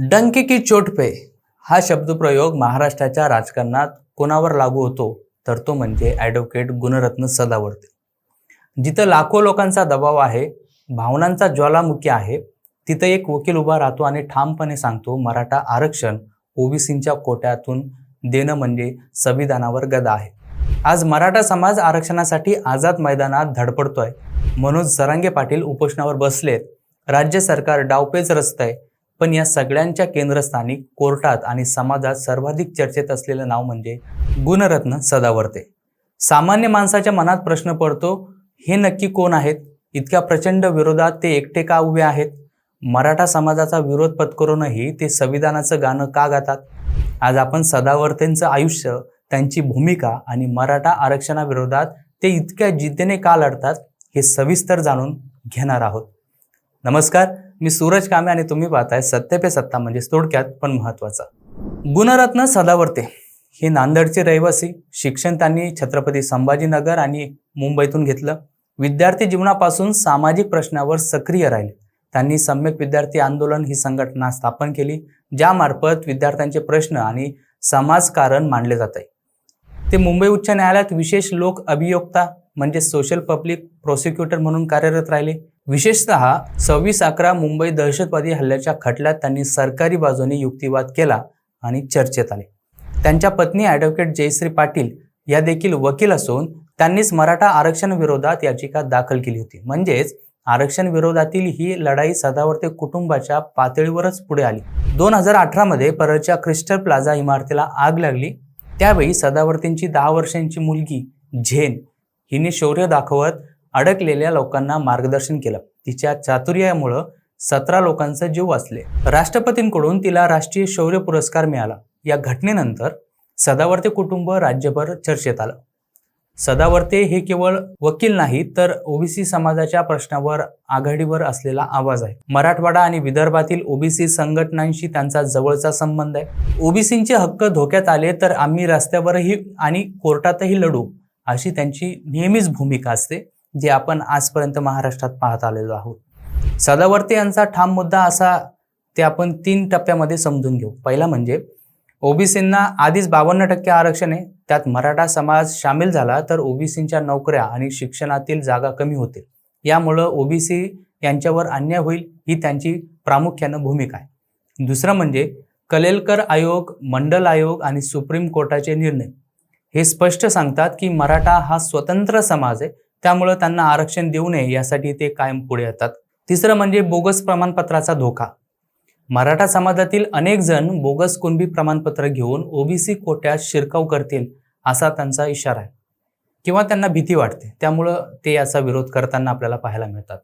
डंके की चोट पे हा शब्दप्रयोग महाराष्ट्राच्या राजकारणात कोणावर लागू होतो तर तो म्हणजे ॲडव्होकेट गुणरत्न सदावर्ते. जिथं लाखो लोकांचा दबाव आहे भावनांचा ज्वालामुखी आहे तिथं एक वकील उभा राहतो आणि ठामपणे सांगतो मराठा आरक्षण ओबीसींच्या कोट्यातून देणं म्हणजे संविधानावर गदा आहे. आज मराठा समाज आरक्षणासाठी आझाद मैदानात धडपडतोय. मनोज सरांगे पाटील उपोषणावर बसलेत. राज्य सरकार डावपेच रचतंय. पण या सगळ्यांच्या केंद्रस्थानी कोर्टात आणि समाजात सर्वाधिक चर्चेत असलेलं नाव म्हणजे गुणरत्न सदावर्ते. सामान्य माणसाच्या मनात प्रश्न पडतो हे नक्की कोण आहेत? इतक्या प्रचंड विरोधात ते एकटे का उभे आहेत? मराठा समाजाचा विरोध पत्करूनही ते संविधानाचं गाणं का गातात? आज आपण सदावर्तेंचं आयुष्य त्यांची भूमिका आणि मराठा आरक्षणाविरोधात ते इतक्या जिद्दीने का लढतात हे सविस्तर जाणून घेणार आहोत. नमस्कार मी सूरज कामे आणि तुम्ही पाहताय सत्य पे सत्ता म्हणजे थोडक्यात पण महत्त्वाचा. गुणरत्न सदावर्ते हे नांदेडचे रहिवासी शिक्षण त्यांनी छत्रपती संभाजीनगर आणि मुंबईतून घेतलं. विद्यार्थी जीवनापासून सामाजिक प्रश्नावर सक्रिय राहिले. त्यांनी सम्यक विद्यार्थी आंदोलन ही संघटना स्थापन केली ज्यामार्फत विद्यार्थ्यांचे प्रश्न आणि समाजकारण मांडले जात. आहे ते मुंबई उच्च न्यायालयात विशेष लोक अभियोक्ता म्हणजे सोशल पब्लिक प्रोसिक्युटर म्हणून कार्यरत राहिले. विशेषतः सव्वीस अकरा मुंबई दहशतवादी हल्ल्याच्या खटल्यात त्यांनी सरकारी बाजूने युक्तिवाद केला आणि चर्चेत आले. त्यांच्या पत्नी ॲडव्होकेट जयश्री पाटील या देखील वकील असून त्यांनीच मराठा आरक्षण विरोधात याचिका दाखल केली होती. म्हणजेच आरक्षण विरोधातील ही लढाई सदावर्ते कुटुंबाच्या पातळीवरच पुढे आली. दोन हजार अठरामध्ये परळच्या क्रिस्टल प्लाझा इमारतीला आग लागली. त्यावेळी सदावर्तींची दहा वर्षांची मुलगी झेन हिने शौर्य दाखवत अडकलेल्या लोकांना मार्गदर्शन केलं. तिच्या चातुर्यामुळं सतरा लोकांचा जीव वाचले. राष्ट्रपतींकडून तिला राष्ट्रीय शौर्य पुरस्कार मिळाला. या घटनेनंतर सदावर्ते कुटुंब राज्यभर चर्चेत आलं. सदावर्ते हे केवळ वकील नाही तर ओबीसी समाजाच्या प्रश्नावर आघाडीवर असलेला आवाज आहे. मराठवाडा आणि विदर्भातील ओबीसी संघटनांशी त्यांचा जवळचा संबंध आहे. ओबीसींचे हक्क धोक्यात आले तर आम्ही रस्त्यावरही आणि कोर्टातही लढू अशी त्यांची नेहमीच भूमिका असते. जे आपण आजपर्यंत महाराष्ट्रात पाहत आलेलो आहोत. सदावर्ते यांचा ठाम मुद्दा असा ते आपण तीन टप्प्यामध्ये समजून घेऊ. पहिला म्हणजे ओबीसींना आधीच बावन्न टक्के आरक्षण आहे त्यात मराठा समाज सामील झाला तर ओबीसींच्या नोकऱ्या आणि शिक्षणातील जागा कमी होतील. यामुळं ओबीसी यांच्यावर अन्याय होईल ही त्यांची प्रामुख्यानं भूमिका आहे. दुसरं म्हणजे कलेलकर आयोग मंडल आयोग आणि सुप्रीम कोर्टाचे निर्णय. हे स्पष्ट सांगतात की मराठा हा स्वतंत्र समाज आहे त्यामुळं त्यांना आरक्षण देऊ नये यासाठी ते कायम पुढे येतात. तिसरं म्हणजे बोगस प्रमाणपत्राचा धोका. मराठा समाजातील अनेक जण बोगस कुणबी प्रमाणपत्र घेऊन ओबीसी कोट्यात शिरकाव करतील असा त्यांचा इशारा आहे. किंवा त्यांना भीती वाटते. त्यामुळं ते याचा विरोध करताना आपल्याला पाहायला मिळतात.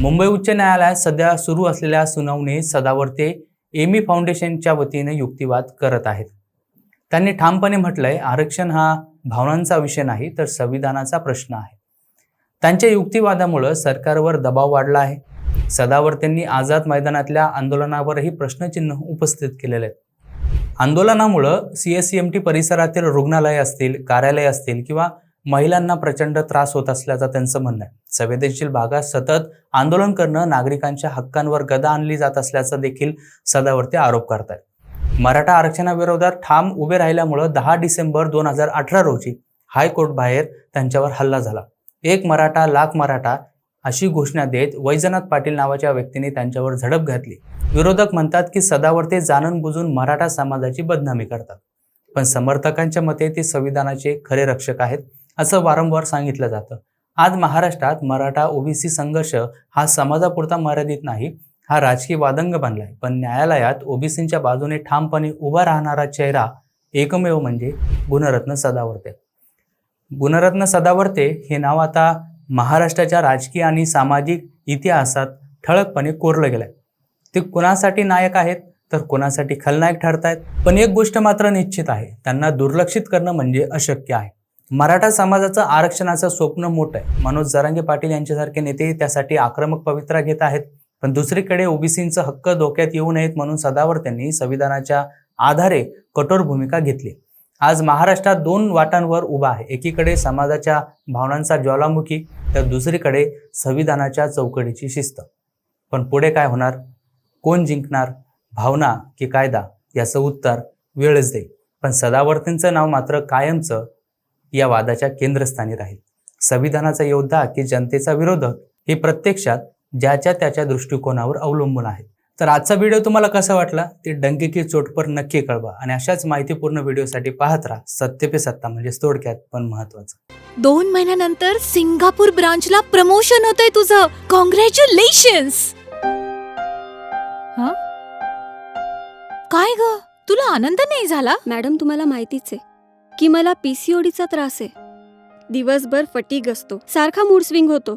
मुंबई उच्च न्यायालयात सध्या सुरू असलेल्या सुनावणीत सदावर्ते एमी फाउंडेशनच्या वतीने युक्तिवाद करत आहेत. त्यांनी ठामपणे म्हटलंय आरक्षण हा भावनांचा विषय नाही तर संविधानाचा प्रश्न आहे. त्यांच्या युक्तिवादामुळं सरकारवर दबाव वाढला आहे. सदावर्तेंनी आझाद मैदानातल्या आंदोलनावरही प्रश्नचिन्ह उपस्थित केलेले आहेत. आंदोलनामुळं C S C M T परिसरातील रुग्णालय असतील कार्यालय असतील किंवा महिलांना प्रचंड त्रास होत असल्याचं त्यांचं म्हणणं आहे. संवेदनशील भागात सतत आंदोलन करणं नागरिकांच्या हक्कांवर गदा आणली जात असल्याचा देखील सदावर्ते आरोप करतात मराठा आरक्षणाविरोधात ठाम उभे राहिल्यामुळं दहा डिसेंबर दोन हजार अठरा रोजी हायकोर्ट बाहेर त्यांच्यावर हल्ला झाला. एक मराठा लाख मराठा अशी घोषणा देत वैजनाथ पाटील नावाच्या व्यक्तीने त्यांच्यावर झडप घातली. विरोधक म्हणतात की सदावर्ते जाणून बुजून मराठा समाजाची बदनामी करतात. पण समर्थकांच्या मते ते संविधानाचे खरे रक्षक आहेत असं वारंवार सांगितलं जातं. आज महाराष्ट्रात मराठा ओबीसी संघर्ष हा समाजापुरता मर्यादित नाही हा राजकीय वादंग बनलाय. पण न्यायालयात ओबीसींच्या बाजूने ठामपणे उभा राहणारा चेहरा एकमेव म्हणजे गुणरत्न सदावर्ते. गुणरत्न सदावर्ते हे नाव आता महाराष्ट्राच्या राजकीय आणि सामाजिक इतिहासात ठळकपणे कोरलं गेलंय. ते कुणासाठी नायक आहेत तर कुणासाठी खलनायक ठरतायत? पण एक गोष्ट मात्र निश्चित आहे त्यांना दुर्लक्षित करणं म्हणजे अशक्य आहे. मराठा समाजाचं आरक्षणाचं स्वप्न मोठं आहे. मनोज जरांगे पाटील यांच्यासारखे नेते त्यासाठी आक्रमक पवित्रा घेत आहेत. पण दुसरीकडे ओबीसींचं हक्क धोक्यात येऊ नयेत म्हणून सदावर्त्यांनी संविधानाच्या आधारे कठोर भूमिका घेतली आज महाराष्ट्रात दोन वाटांवर उभा आहे. एकीकडे समाजाच्या भावनांचा ज्वालामुखी तर दुसरीकडे संविधानाच्या चौकडीची शिस्त. पण पुढे काय होणार? कोण जिंकणार? भावना की कायदा? याचं उत्तर वेळच देईल. पण सदावर्तींचं नाव मात्र कायमचं या वादाच्या केंद्रस्थानी राहील. संविधानाचा योद्धा की जनतेचा विरोधक हे प्रत्यक्षात ज्याच्या त्याच्या दृष्टिकोनावर अवलंबून आहे तर आजचा व्हिडिओ तुम्हाला कसा वाटला? ते डंके की चोटपर नक्की कळवा आणि अशाच माहितीपूर्ण व्हिडिओसाठी पाहत राहा. सत्य पे सत्ता म्हणजे थोडक्यात पण महत्वाचं. दोन महिन्यानंतर सिंगापूर ब्रांचला प्रमोशन होतंय तुझं. कॉंग्रॅच्युलेशन्स काय ग? तुला आनंद नाही झाला? मॅडम तुम्हाला माहितीच आहे की मला पीसीओडीचा त्रास आहे. दिवसभर फटीग असतो. सारखा मूड स्विंग होतो.